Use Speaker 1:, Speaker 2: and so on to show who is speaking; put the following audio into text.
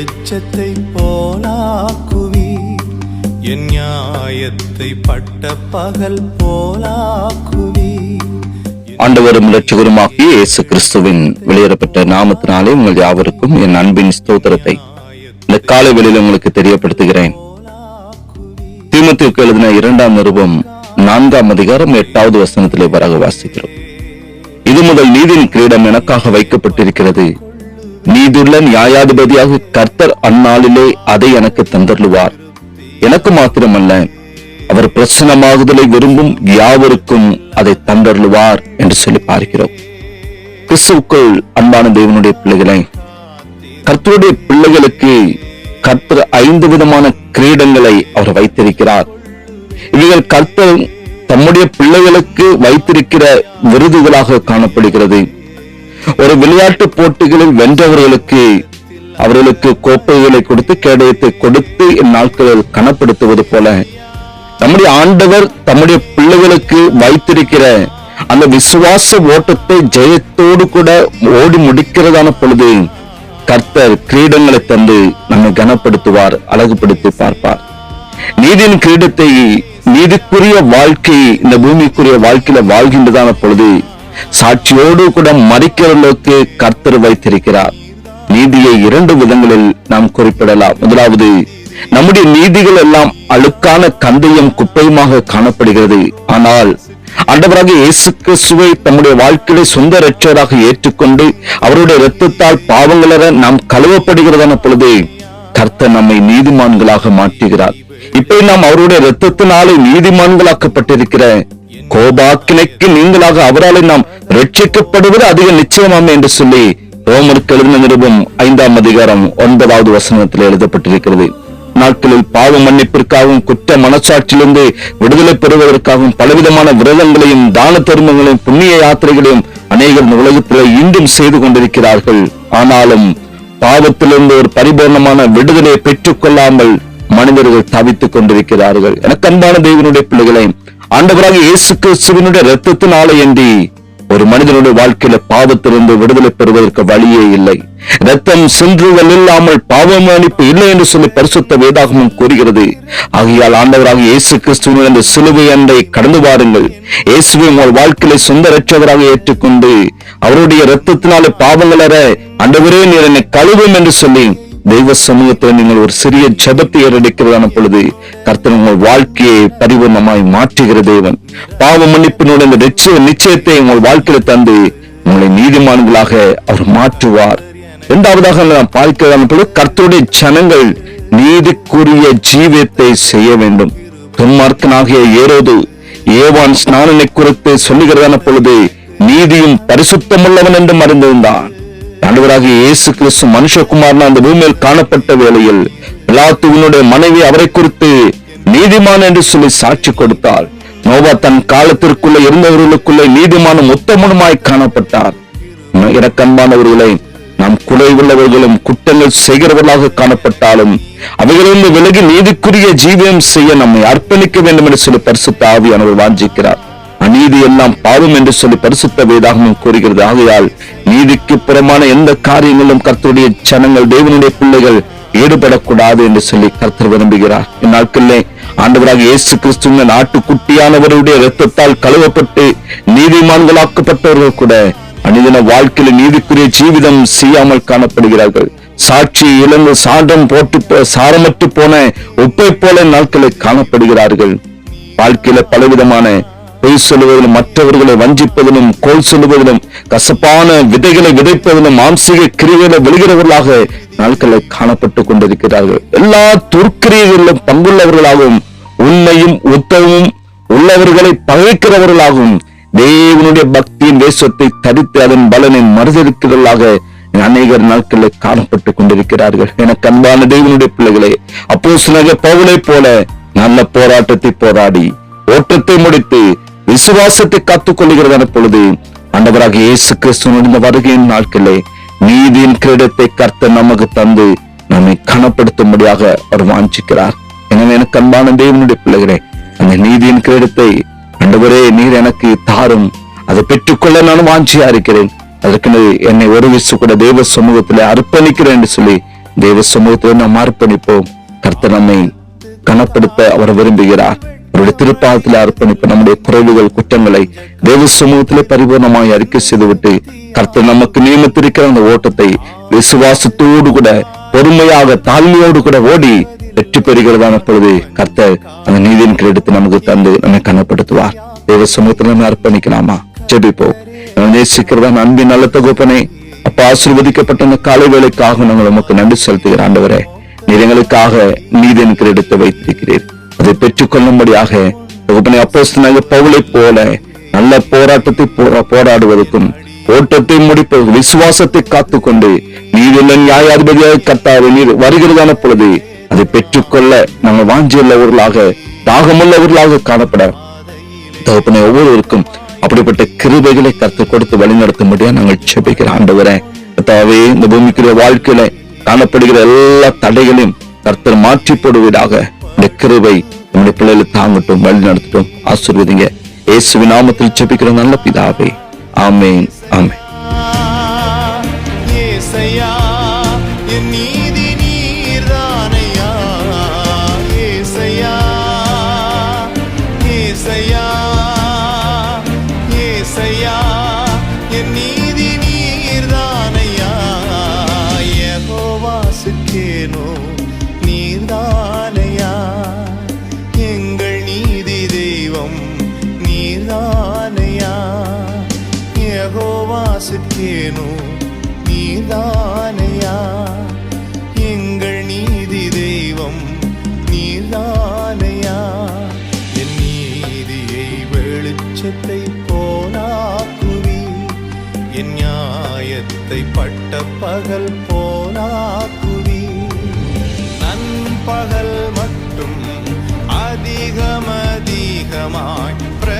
Speaker 1: வெளிச்சத்தை போலாக்குவி. என் நியாயத்தை பட்ட பகல் போலாக்குவி.
Speaker 2: ஆண்டவரும் இரட்சகருமாகிய இயேசு கிறிஸ்துவின் வெளியேறப்பட்ட நாமத்தினாலே உங்கள் யாவருக்கும் என் அன்பின் ஸ்தோத்திரத்தை இந்த காலை வெளியில் உங்களுக்கு தெரியப்படுத்துகிறேன். தீமத்திற்கு எழுதின இரண்டாம் நிருபம் நான்காம் அதிகாரம் எட்டாவது வசனத்திலே வரக வாசிக்கிறோம். இது முதல் நீதியின் கிரீடம் எனக்காக வைக்கப்பட்டிருக்கிறது. நீதுள்ள நியாயாதிபதியாக கர்த்தர் அந்நாளிலே அதை எனக்கு தந்தருளுவார். எனக்கு மாத்திரமல்ல அவர் பிரசனமாகுதலை விரும்பும் யாவருக்கும் அதை தந்தருளுவார் என்று சொல்லி பார்க்கிறோம். கிறிஸ்துவுக்குள் அன்பான தேவனுடைய பிள்ளைகளை கர்த்தருடைய பிள்ளைகளுக்கு கர்த்தர் ஐந்து விதமான கிரீடங்களை அவர் வைத்திருக்கிறார். இவைகள் கர்த்தர் தம்முடைய பிள்ளைகளுக்கு வைத்திருக்கிற விருதுகளாக காணப்படுகிறது. ஒரு விளையாட்டு போட்டிகளில் வென்றவர்களுக்கு அவர்களுக்கு கோப்பைகளை கொடுத்து கேடயத்தை கொடுத்து இந்நாட்களில் கனப்படுத்துவது போல நம்முடைய ஆண்டவர் தம்முடைய பிள்ளைகளுக்கு வைத்திருக்கிற அந்த விசுவாச ஓட்டத்தை ஜெயத்தோடு கூட ஓடி முடிக்கிறதான பொழுது கர்த்தர் கிரீடங்களை தந்து நம்மை கனப்படுத்துவார் அழகுபடுத்தி பார்ப்பார். நீதியின் கிரீடத்தை நீதிக்குரிய வாழ்க்கை இந்த பூமிக்குரிய வாழ்க்கையில வாழ்கின்றதான பொழுது சாட்சியோடு கூட மறிக்கிறவர்களுக்கு கர்த்தர் வைத்திருக்கிறார். நீதியை இரண்டு விதங்களில் நாம் குறிப்பிடலாம். முதலாவது நம்முடைய நீதிகள் எல்லாம் அழுக்கான கந்தையும் குப்பையுமாக காணப்படுகிறது. ஆனால் ஆண்டவராக இயேசு கிறிஸ்துவை தம்முடைய வாழ்க்கையில சொந்த இரட்சராக ஏற்றுக்கொண்டு அவருடைய இரத்தத்தால் பாவங்களர நாம் கழுவப்படுகிறதான பொழுது கர்த்தர் நம்மை நீதிமான்களாக மாற்றுகிறார். இப்ப நாம் அவருடைய இரத்தத்தினாலே நீதிமான்களாக்கப்பட்டிருக்கிற கோபாக்கினைக்கு நீங்களாக அவராலே நாம் ரட்சிக்கப்படுவது அதிக நிச்சயமாம் என்று சொல்லி ரோமருக்கு எழுதின நிருபம் ஐந்தாம் அதிகாரம் ஒன்பதாவது வசனத்தில் எழுதப்பட்டிருக்கிறது. நாட்களில் பாவ மன்னிப்பிற்காகவும் குற்ற மனசாட்சியிலிருந்து விடுதலை பெறுவதற்காகவும் பலவிதமான விரதங்களையும் தான தர்மங்களையும் புண்ணிய யாத்திரைகளையும் அநேகர் இந்த உலகத்தில் இன்றும் செய்து கொண்டிருக்கிறார்கள். ஆனாலும் பாவத்திலிருந்து ஒரு பரிபூர்ணமான விடுதலையை பெற்றுக்கொள்ளாமல் மனிதர்கள் தவித்துக் கொண்டிருக்கிறார்கள். எனக்கு அன்பான தெய்வனுடைய பிள்ளைகளை ஆண்டவராக இயேசு கிறிஸ்துவினுடைய ரத்தத்தினாலே என்று ஒரு மனிதனுடைய வாழ்க்கையில பாவத்திலிருந்து விடுதலை பெறுவதற்கு வழியே இல்லை. ரத்தம் சின்றுகள் இல்லாமல் பாவம் அனுப்பு இல்லை என்று சொல்லி பரிசுத்த வேதாகமும் கூறுகிறது. ஆகையால் ஆண்டவராக இயேசு கிறிஸ்துவின் அந்த சிலுவை அண்டை கடந்து வாருங்கள். இயேசுவை உங்கள் வாழ்க்கையில சொந்த ரட்சகராக ஏற்றுக்கொண்டு அவருடைய ரத்தத்தினாலே பாவங்களற ஆண்டவரே நீர் என்னை கழுவும் என்று சொல்லி தெய்வ சமூகத்தில் நீங்கள் ஒரு சிறிய ஜபத்தை ஏறெடுக்கிறதான பொழுது கர்த்தர் உங்கள் வாழ்க்கையை பரிபூர்ணமாய் மாற்றுகிற தேவன். பாவ மன்னிப்பினோட இந்த நிச்சய நிச்சயத்தை உங்கள் வாழ்க்கையில தந்து உங்களை நீதிமான்களாக அவர் மாற்றுவார். இரண்டாவதாக நாம் பார்க்கிறதான பொழுது கர்த்தருடைய ஜனங்கள் நீதிக்குரிய ஜீவியத்தை செய்ய வேண்டும். துன்மார்க்கனாகிய ஏரோது ஏவான் ஸ்நானனை குறித்து சொல்லுகிறதான பொழுது நீதியும் பரிசுத்தமுள்ளவன் என்றும் அறிந்திருந்தான் ஆண்டவராக இயேசு கிறிஸ்து மனுஷகுமாரன் அந்த பூமியில் காணப்பட்ட வேளையில் பிலாத்துவனுடைய மனைவி அவரை குறித்து நீதிமான் என்று சொல்லி சாட்சி கொடுத்தார். நோவா தன் காலத்திற்குள்ள இருந்தவர்களுக்குள்ளே நீதிமான மொத்தமுமாய் காணப்பட்டார். இறக்கன்பானவர்களை நாம் குறைவுள்ளவர்களும் குற்றங்கள் செய்கிறவர்களாக காணப்பட்டாலும் அவைகளிலிருந்து விலகி நீதிக்குரிய ஜீவியம் செய்ய நம்மை அர்ப்பணிக்க வேண்டும் என்று சொல்லி பரிசுத்த ஆவியானவர் வாஞ்சிக்கிறார். அநீதி எல்லாம் பாவம் என்று சொல்லி பரிசுத்த வேதாகமும் கூறுகிறது. ஆகையால் நீதிக்கு புறமான எந்த காரியங்களும் கர்த்தருடைய ஜனங்கள் தேவனுடைய பிள்ளைகள் ஈடுபடக்கூடாது என்று சொல்லி கர்த்தர் விரும்புகிறார். இந்நாட்களிலே ஆண்டவராக இயேசு கிறிஸ்துவின் நாட்டுக்குட்டியானவருடைய இரத்தத்தால் கழுவப்பட்டு நீதிமான்களாக்கப்பட்டவர்கள் கூட மனிதன வாழ்க்கையில நீதிக்குரிய ஜீவிதம் செய்யாமல் காணப்படுகிறார்கள். சாட்சி இழந்து சாண்டம் போட்டு சாரமற்று போன உப்பை போல நாட்களை காணப்படுகிறார்கள். வாழ்க்கையில பலவிதமான பொய் சொல்லுவதிலும் மற்றவர்களை வஞ்சிப்பதிலும் கோல் சொல்லுவதிலும் கசப்பான விதைகளை விதைப்பதிலும் மாம்சீக கிரிகளை வெளிகிறவர்களாக நாட்களை காணப்பட்டு கொண்டிருக்கிறார்கள். எல்லா துர்க்கிரியர்களிலும் பங்குள்ளவர்களாகவும் உண்மையும் உத்தமும் உள்ளவர்களை பகைக்கிறவர்களாகவும் தேவனுடைய பக்தியின் வேஷத்தை தரித்து அதன் பலனை மறுதளிக்கிறவர்களாக அநேகர் நாட்களில் காணப்பட்டு கொண்டிருக்கிறார்கள். எனக்கு அன்பான தேவனுடைய பிள்ளைகளே அப்போ சிலக பவுலை போல நல்ல போராட்டத்தை போராடி ஓட்டத்தை முடித்து விசுவாசத்தை காத்துக் கொள்ளுகிறதான பொழுது ஆண்டவராக இயேசு கிறிஸ்துவனுடைய வருகையின் நாட்களே நீதியின் கிரீடத்தை கர்த்த நமக்கு தந்து நம்மை கனப்படுத்தும்படியாக அவர் வாஞ்சிக்கிறார். எனவே எனக்கு அன்பான தேவனுடைய பிள்ளைகளே அந்த நீதியின் கிரீடத்தை அண்டவரே நீர் எனக்கு தாரும். அதை பெற்றுக்கொள்ள நான் வாஞ்சியா இருக்கிறேன். அதற்கு என்னை ஒரு விசு கூட தேவ சமூகத்திலே அர்ப்பணிக்கிறேன் என்று சொல்லி தேவ சமூகத்திலே நாம் அர்ப்பணிப்போம். கர்த்த நம்மை கனப்படுத்த அவர் விரும்புகிறார். அவருடைய திருப்பாதத்தில் அர்ப்பணிப்பு நம்முடைய குறைவுகள் குற்றங்களை தேவ சமூகத்திலே பரிபூர்ணமாய் அறிக்கை செய்துவிட்டு கர்த்தர் நமக்கு நியமித்திருக்கிற அந்த ஓட்டத்தை விசுவாசத்தோடு கூட பொறுமையாக தாழ்மையோடு கூட ஓடி வெற்றி பெறுகிறதான பொழுது கர்த்தர் அந்த நீதியின் கிரீடத்தை நமக்கு தந்து நம்மை கனப்படுத்துவார். தேவ சமூகத்தில் நம்ம அர்ப்பணிக்கலாமா? ஜெபிப்போம். நம்ம நேசிக்கிறதான அன்பின் நல்ல தொகுப்பனை அப்ப ஆசீர்வதிக்கப்பட்ட அந்த காலை வேலைக்காக நாங்கள் உமக்கு நன்றி செலுத்துகிற ஆண்டவரே. நீர் எங்களுக்காக நீதியின் கிரீடத்தை வைத்திருக்கிறீர். அதை பெற்றுக்கொள்ளும்படியாக தகப்பனை அப்போஸ்தனாக பவுலைப் போல நல்ல போராட்டத்தை போரா- போராடுவதற்கும் ஓட்டத்தை முடிப்பதற்கு விசுவாசத்தை காத்துக்கொண்டு நீதியுள்ள நியாயாதிபதியாக கர்த்தாவே நீர் வருகிறதான பொழுது அதை பெற்றுக்கொள்ள நாங்கள் வாஞ்சியுள்ளவர்களாக தாகமுள்ளவர்களாக காணப்பட. தகப்பனை ஒவ்வொருவருக்கும் அப்படிப்பட்ட கிருபைகளை கருத்து கொடுத்து வழிநடத்தும்படியா நாங்கள் செபிக்கிற ஆண்டவரே கத்தாவே இந்த பூமிக்குரிய வாழ்க்கையில காணப்படுகிற எல்லா தடைகளையும் கர்த்தர் மாற்றி போடுவதாக இந்த கிருபை நம்முடைய பிள்ளைகளை தாங்கட்டும் வழி நடத்தட்டும் ஆசீர்வதிங்க. இயேசுவின் நாமத்தில் செபிக்கிற நல்ல பிதாவே. ஆமேன்.
Speaker 1: யெகோவாசுக்கேனோ நீதானையா? எங்கள் நீதி தெய்வம் நீதானையா? என் நீதியை வெளிச்சத்தை போலாக்குவி. என் நியாயத்தை பட்ட பகல் போலாக்குவி. நண்பகல் மட்டும் அதிகமதிகமாய் பிர